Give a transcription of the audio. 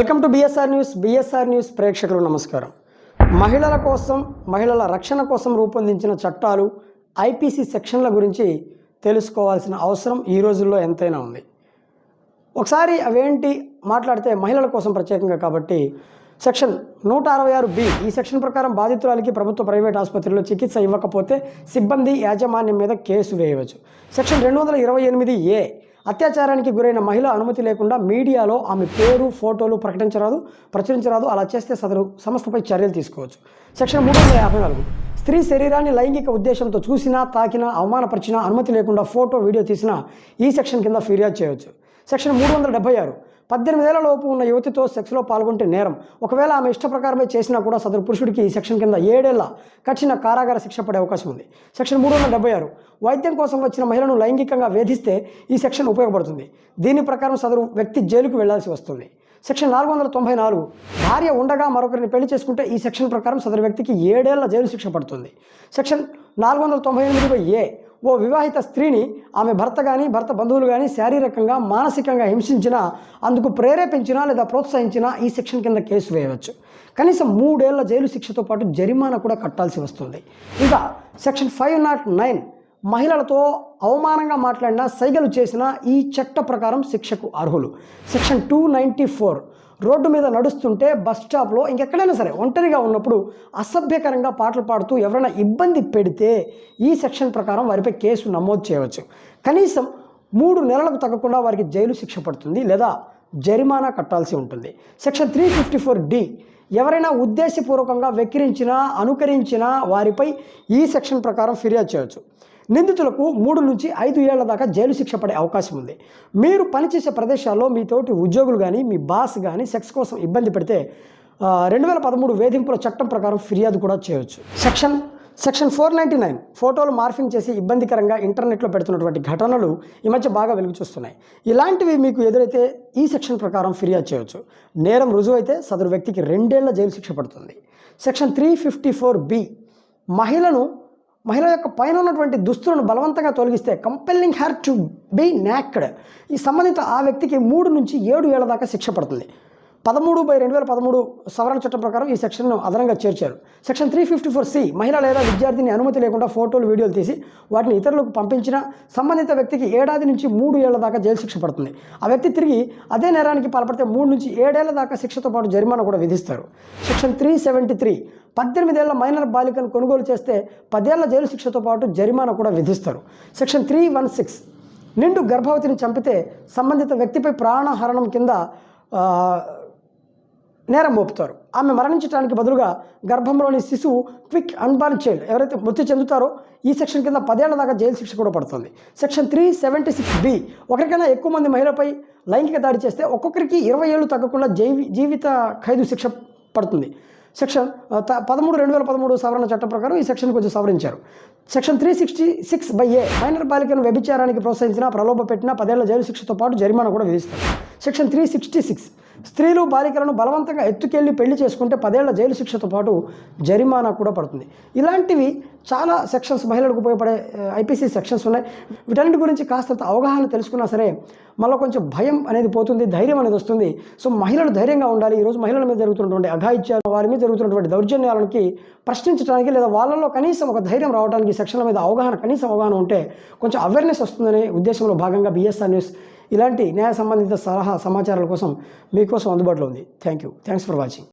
Welcome to BSR news BSR news ప్రేక్షకులు నమస్కారం. మహిళల కోసం మహిళల రక్షణ కోసం రూపొందించిన చట్టాలు ఐపీసీ సెక్షన్ల గురించి తెలుసుకోవాల్సిన అవసరం ఈ రోజుల్లో ఎంతైనా ఉంది. ఒకసారి అవేంటి మాట్లాడితే మహిళల కోసం ప్రత్యేకంగా కాబట్టి సెక్షన్ నూట అరవై ఆరు బి ఈ సెక్షన్ ప్రకారం బాధితురాలికి ప్రభుత్వ ప్రైవేట్ ఆసుపత్రిలో చికిత్స ఇవ్వకపోతే సిబ్బంది యాజమాన్యం మీద కేసు వేయవచ్చు. సెక్షన్ రెండు వందల ఇరవై ఎనిమిది ఏ అత్యాచారానికి గురైన మహిళ అనుమతి లేకుండా మీడియాలో ఆమె పేరు ఫోటోలు ప్రకటించరాదు ప్రచురించరాదు అలా చేస్తే సదరు సంస్థపై చర్యలు తీసుకోవచ్చు. సెక్షన్ మూడు వందల యాభై నాలుగు. స్త్రీ శరీరాన్ని లైంగిక ఉద్దేశంతో చూసినా తాకినా అవమానపరిచినా అనుమతి లేకుండా ఫోటో వీడియో తీసినా ఈ సెక్షన్ కింద ఫిర్యాదు చేయవచ్చు. సెక్షన్ మూడు వందల డెబ్బై ఆరు. పద్దెనిమిదేళ్ళ లోపు ఉన్న యువతితో సెక్స్లో పాల్గొంటే నేరం. ఒకవేళ ఆమె ఇష్ట ప్రకారమే చేసినా కూడా సదరు పురుషుడికి ఈ సెక్షన్ కింద ఏడేళ్ళ కఠిన కారాగార శిక్ష పడే అవకాశం ఉంది. సెక్షన్ మూడు వందల డెబ్బై ఆరు. వైద్యం కోసం వచ్చిన మహిళను లైంగికంగా వేధిస్తే ఈ సెక్షన్ ఉపయోగపడుతుంది. దీని ప్రకారం సదరు వ్యక్తి జైలుకు వెళ్ళాల్సి వస్తుంది. సెక్షన్ నాలుగు వందల తొంభై నాలుగు. భార్య ఉండగా మరొకరిని పెళ్ళి చేసుకుంటే ఈ సెక్షన్ ప్రకారం సదరు వ్యక్తికి ఏడేళ్ళ జైలు శిక్ష పడుతుంది. సెక్షన్ నాలుగు వందల తొంభై ఎనిమిది ఏ ఓ వివాహిత స్త్రీని ఆమె భర్త కానీ భర్త బంధువులు కానీ శారీరకంగా మానసికంగా హింసించినా అందుకు ప్రేరేపించినా లేదా ప్రోత్సహించినా ఈ సెక్షన్ కింద కేసు వేయవచ్చు. కనీసం మూడేళ్ళ జైలు శిక్షతో పాటు జరిమానా కూడా కట్టాల్సి వస్తుంది. ఇక సెక్షన్ ఫైవ్ నాట్ నైన్ మహిళలతో అవమానంగా మాట్లాడినా సైగలు చేసిన ఈ చట్ట ప్రకారం శిక్షకు అర్హులు. Section two ninety four road మీద నడుస్తుంటే బస్ స్టాప్లో ఇంకెక్కడైనా సరే ఒంటరిగా ఉన్నప్పుడు అసభ్యకరంగా పాటలు పాడుతూ ఎవరైనా ఇబ్బంది పెడితే ఈ సెక్షన్ ప్రకారం వారిపై కేసు నమోదు చేయవచ్చు. కనీసం మూడు నెలలకు తగ్గకుండా వారికి జైలు శిక్ష పడుతుంది లేదా జరిమానా కట్టాల్సి ఉంటుంది. Section three fifty four D ఎవరైనా ఉద్దేశపూర్వకంగా వెక్కిరించినా అనుకరించినా వారిపై ఈ సెక్షన్ ప్రకారం ఫిర్యాదు చేయవచ్చు. నిందితులకు మూడు నుంచి ఐదు ఏళ్ళ దాకా జైలు శిక్ష పడే అవకాశం ఉంది. మీరు పనిచేసే ప్రదేశాల్లో మీ తోటి ఉద్యోగులు కానీ మీ బాస్ కానీ సెక్స్ కోసం ఇబ్బంది పెడితే రెండు వేల పదమూడు వేధింపుల చట్టం ప్రకారం ఫిర్యాదు కూడా చేయవచ్చు section section four ninety nine ఫోటోలు మార్ఫింగ్ చేసి ఇబ్బందికరంగా ఇంటర్నెట్లో పెడుతున్నటువంటి ఘటనలు ఈ మధ్య బాగా వెలుగు చూస్తున్నాయి. ఇలాంటివి మీకు ఎదురైతే ఈ సెక్షన్ ప్రకారం ఫిర్యాదు చేయవచ్చు నేరం రుజువు అయితే సదరు వ్యక్తికి రెండేళ్ళ జైలు శిక్ష పడుతుంది. Section three fifty four B మహిళను మహిళ యొక్క పైన ఉన్నటువంటి దుస్తులను బలవంతంగా తొలగిస్తే compelling her to be naked ఈ సంబంధిత ఆ వ్యక్తికి మూడు నుంచి ఏడు ఏళ్ళ దాకా శిక్ష పడుతుంది. పదమూడు బై రెండు వేల పదమూడు సవరణ చట్టం ప్రకారం ఈ సెక్షన్ను అదనంగా చేర్చారు. Section three fifty four C మహిళ లేదా విద్యార్థిని అనుమతి లేకుండా ఫోటోలు వీడియోలు తీసి వాటిని ఇతరులకు పంపించిన సంబంధిత వ్యక్తికి ఏడాది నుంచి మూడు ఏళ్ళ దాకా జైలు శిక్ష పడుతుంది. ఆ వ్యక్తి తిరిగి అదే నేరానికి పాల్పడితే మూడు నుంచి ఏడేళ్ళ దాకా శిక్షతో పాటు జరిమానా కూడా విధిస్తారు. సెక్షన్ త్రీ సెవెంటీ త్రీ పద్దెనిమిదేళ్ళ మైనర్ బాలికను కొనుగోలు చేస్తే పదేళ్ళ జైలు శిక్షతో పాటు జరిమానా కూడా విధిస్తారు. సెక్షన్ త్రీ వన్ సిక్స్ నిండు గర్భవతిని చంపితే సంబంధిత వ్యక్తిపై ప్రాణహరణం కింద నేరం మోపుతారు. ఆమె మరణించడానికి బదులుగా గర్భంలోని శిశువు క్విక్ అన్బార్న్ చైల్డ్ ఎవరైతే మృతి చెందుతారో ఈ సెక్షన్ కింద పదేళ్ళ దాకా జైలు శిక్ష కూడా పడుతుంది. Section three seventy six B ఒకరికైనా ఎక్కువ మంది మహిళపై లైంగిక దాడి చేస్తే ఒక్కొక్కరికి ఇరవై ఏళ్ళు తగ్గకుండా జైవి జీవిత ఖైదు శిక్ష పడుతుంది. సెక్షన్ పదమూడు రెండు వేల పదమూడు సవరణ చట్టం ప్రకారం ఈ సెక్షన్ కొంచెం సవరించారు. Section three sixty six by A minor బాలికను వ్యభిచారానికి ప్రోత్సహించిన ప్రలోభ పెట్టిన పదేళ్ళ జైలు శిక్షతో పాటు జరిమానా కూడా విధిస్తారు. సెక్షన్ త్రీ సిక్స్టీ సిక్స్ స్త్రీలు బాలికలను బలవంతంగా ఎత్తుకెళ్ళి పెళ్ళి చేసుకుంటే పదేళ్ళ జైలు శిక్షతో పాటు జరిమానా కూడా పడుతుంది. ఇలాంటివి చాలా సెక్షన్స్ మహిళలకు ఉపయోగపడే ఐపీసీ సెక్షన్స్ ఉన్నాయి. వీటన్నిటి గురించి కాస్తంత అవగాహన తెలుసుకున్నా సరే మళ్ళీ కొంచెం భయం అనేది పోతుంది ధైర్యం అనేది వస్తుంది. సో మహిళలు ధైర్యంగా ఉండాలి. ఈరోజు మహిళల మీద జరుగుతున్నటువంటి అఘాయిత్యాలు వారి మీద జరుగుతున్నటువంటి దౌర్జన్యాలకి ప్రశ్నించడానికి లేదా వాళ్ళలో కనీసం ఒక ధైర్యం రావడానికి సెక్షన్ల మీద అవగాహన కనీసం అవగాహన ఉంటే కొంచెం అవేర్నెస్ వస్తుందనే ఉద్దేశంలో భాగంగా బిఎస్ఆర్ న్యూస్ ఇలాంటి న్యాయ సంబంధిత సలహా సమాచారాల కోసం మీకోసం అందుబాటులో ఉంది. Thank you thanks for watching